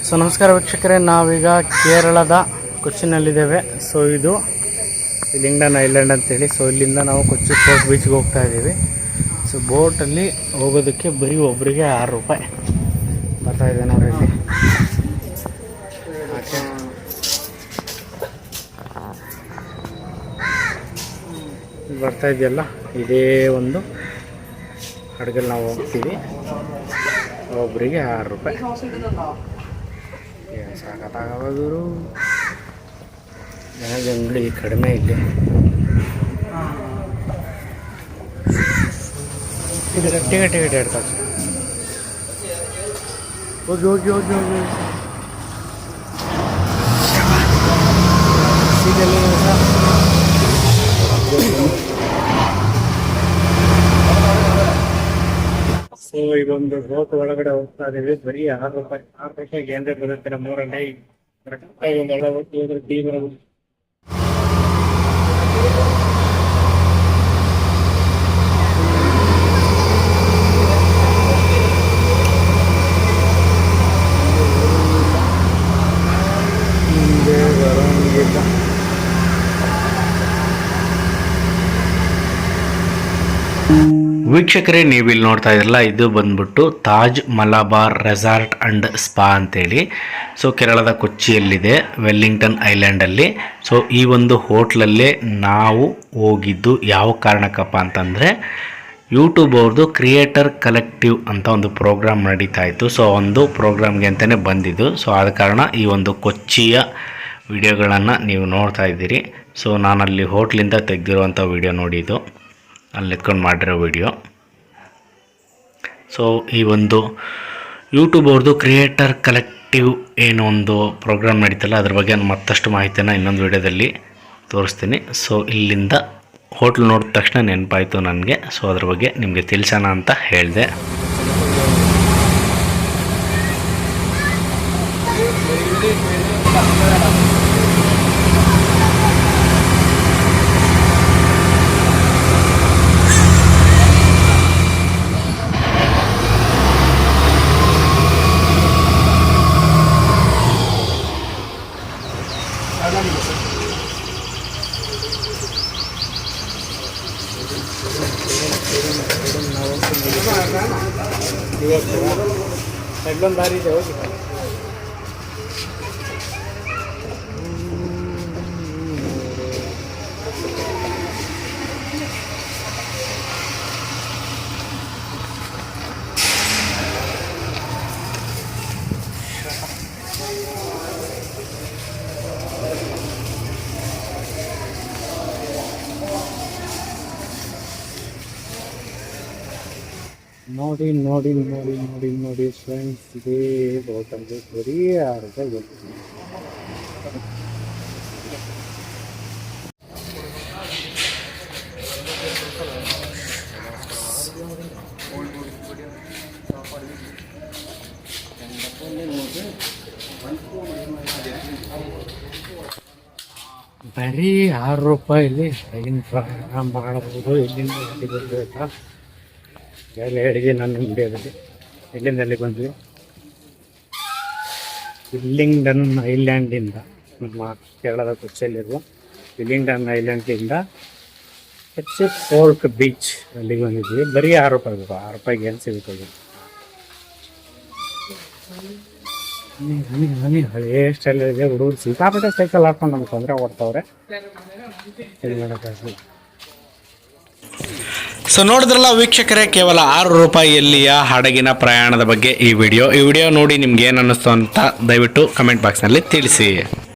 So ನಮಸ್ಕಾರ ವೀಕ್ಷಕರೇ, ನಾವೀಗ ಕೇರಳದ ಕೊಚ್ಚಿನಲ್ಲಿದ್ದೇವೆ. ಸೊ ಇದು ಲಿಂಗ್ಡನ್ ಐಲ್ಯಾಂಡ್ ಅಂತೇಳಿ, ಸೊ ಇಲ್ಲಿಂದ ನಾವು ಕೊಚ್ಚಿ ಫೋರ್ಟ್ ಬೀಚ್ಗೆ ಹೋಗ್ತಾ ಇದ್ದೀವಿ. ಸೊ ಬೋಟಲ್ಲಿ ಹೋಗೋದಕ್ಕೆ ಬರೀ ಒಬ್ಬರಿಗೆ ಆರು ರೂಪಾಯಿ ಬರ್ತಾ ಇದೆ ನೋಡಿ ಇಲ್ಲಿ. ಬರ್ತಾ ಇದೆಯಲ್ಲ, ಇದೇ ಒಂದು ಹಡಗಲ್ಲಿ ನಾವು ಹೋಗ್ತೀವಿ. ಒಬ್ಬರಿಗೆ ಆರು ರೂಪಾಯಿ. ಏನು ಸಾಕತ್ತಾಗವರು ಜನಜಂಗುಳಿ ಕಡಿಮೆ ಇಲ್ಲಿ ಇದರ ಟಿಕೆಟ್ ಗಟ್ಟಿ ಇಡ್ತಾರೆ ಹೋಗಿ ಹೋಗಿ ಹೋಗಿ ಹೋಗಿ. ಸೀದಲ್ಲಿ ಸೊ, ಇದೊಂದು ಬೋಟ್ ಒಳಗಡೆ ಹೋಗ್ತಾ ಇದೀವಿ. ಬರೀ ಆರು ರೂಪಾಯಿ, ಆರು ರೂಪಾಯಿಗೆ ಏನ್ರೆ ಬರುತ್ತೆ ನಮ್ಮೂರಲ್ಲಿ ಕರೆಕ್ಟಾಗಿ ಒಂದು ವೀಕ್ಷಕರೇ ನೀವು ಇಲ್ಲಿ ನೋಡ್ತಾ ಇದ್ರಲ್ಲ ಇದು ಬಂದ್ಬಿಟ್ಟು Taj Malabar resort and spa ಅಂತೇಳಿ. ಸೊ, ಕೇರಳದ ಕೊಚ್ಚಿಯಲ್ಲಿದೆ, ವೆಲ್ಲಿಂಗ್ಟನ್ ಐಲ್ಯಾಂಡಲ್ಲಿ. ಸೊ, ಈ ಒಂದು ಹೋಟ್ಲಲ್ಲೇ ನಾವು ಹೋಗಿದ್ದು ಯಾವ ಕಾರಣಕ್ಕಪ್ಪ ಅಂತಂದರೆ ಯೂಟ್ಯೂಬ್ ಅವ್ರದ್ದು ಕ್ರಿಯೇಟರ್ ಕಲೆಕ್ಟಿವ್ ಅಂತ ಒಂದು ಪ್ರೋಗ್ರಾಮ್ ನಡೀತಾ ಇತ್ತು. ಸೊ ಒಂದು ಪ್ರೋಗ್ರಾಮ್ಗೆ ಅಂತಲೇ ಬಂದಿದ್ದು. ಸೊ, ಆದ ಕಾರಣ ಈ ಒಂದು ಕೊಚ್ಚಿಯ ವಿಡಿಯೋಗಳನ್ನು ನೀವು ನೋಡ್ತಾ ಇದ್ದೀರಿ. ಸೊ, ನಾನಲ್ಲಿ ಹೋಟ್ಲಿಂದ ತೆಗೆದಿರುವಂಥ ವಿಡಿಯೋ ನೋಡಿದ್ದು ಅಲ್ಲಿ ನಿಂತ್ಕೊಂಡು ಮಾಡಿರೋ ವಿಡಿಯೋ. ಸೊ ಈ ಒಂದು ಯೂಟ್ಯೂಬ್ ಅವ್ರದ್ದು ಕ್ರಿಯೇಟರ್ ಕಲೆಕ್ಟಿವ್ ಏನು ಒಂದು ಪ್ರೋಗ್ರಾಮ್ ನಡೀತಲ್ಲ, ಅದ್ರ ಬಗ್ಗೆ ನಾನು ಮತ್ತಷ್ಟು ಮಾಹಿತಿಯನ್ನು ಇನ್ನೊಂದು ವಿಡಿಯೋದಲ್ಲಿ ತೋರಿಸ್ತೀನಿ. ಸೊ ಇಲ್ಲಿಂದ ಹೋಟ್ಲ್ ನೋಡಿದ ತಕ್ಷಣ ನೆನಪಾಯಿತು ನನಗೆ. ಸೊ ಅದ್ರ ಬಗ್ಗೆ ನಿಮಗೆ ತಿಳಿಸೋಣ ಅಂತ ಹೇಳಿದೆ. ಇಲ್ಲೊಂದು ದಾರಿ ಇದೆ ಹೋಗಿ ನೋಡಿ ನೋಡಿ ನೋಡಿ ನೋಡಿ ನೋಡಿ ಫ್ರೆಂಡ್ಸ್ ಇದೇ ಬೋಟಲ್ಲಿ ಬರೀ ಆರು ರೂಪಾಯಿ ಬೇಕು ಬರೀ ಆರು ರೂಪಾಯಿಲಿ ಟ್ರೈನ್ ಪ್ರಯಾಣ ಮಾಡಬಹುದು ಇಲ್ಲಿಂದ ಎಲ್ಲಿ ಬರ್ಬೇಕಾ? ಎಲ್ಲ ಹೇಳಿದೆ ನಾನು ಇಂಡಿಯಾದಲ್ಲಿ ಇಲ್ಲಿಂದ ಅಲ್ಲಿ ಬಂದ್ವಿ? ವಿಲ್ಲಿಂಗ್ಡನ್ ಐಲ್ಯಾಂಡಿಂದ, ನಮ್ಮ ಕೇರಳದ ಕೊಚ್ಚಿಯಲ್ಲಿರುವ ವಿಲ್ಲಿಂಗ್ಡನ್ ಐಲ್ಯಾಂಡಿಂದ ಎಚ್ ಫೋರ್ಕ್ ಬೀಚ್ ಅಲ್ಲಿಗೆ ಬಂದಿದ್ವಿ. ಬರೀ ಆರು ರೂಪಾಯಿ ಬೇಕು ಆರು ರೂಪಾಯಿಗೆ ಏನು ಸಿಗುತ್ತದೆ ಹಳೇ ಸ್ಟೈಲ್ ಇದೆ. ಹುಡುಗರು ಸಿಕ್ಕಾಪಟ್ಟೆ ಸೈಕಲ್ ಹಾಕೊಂಡು ನಮ್ಗೆ ತೊಂದರೆ ಕೊಡ್ತಾವ್ರೆ ಇದು ಮಾಡೋಕ್ಕಾಗಲ್ಲ ಸೊ ನೋಡಿದ್ರಲ್ಲ ವೀಕ್ಷಕರೇ, ಕೇವಲ ಆರು ರೂಪಾಯಿಯಲ್ಲಿಯ ಹಡಗಿನ ಪ್ರಯಾಣದ ಬಗ್ಗೆ ಈ ವಿಡಿಯೋ. ಈ ವಿಡಿಯೋ ನೋಡಿ ನಿಮ್ಗೆ ಏನು ಅನ್ನಿಸ್ತು ಅಂತ ದಯವಿಟ್ಟು ಕಮೆಂಟ್ ಬಾಕ್ಸ್ನಲ್ಲಿ ತಿಳಿಸಿ.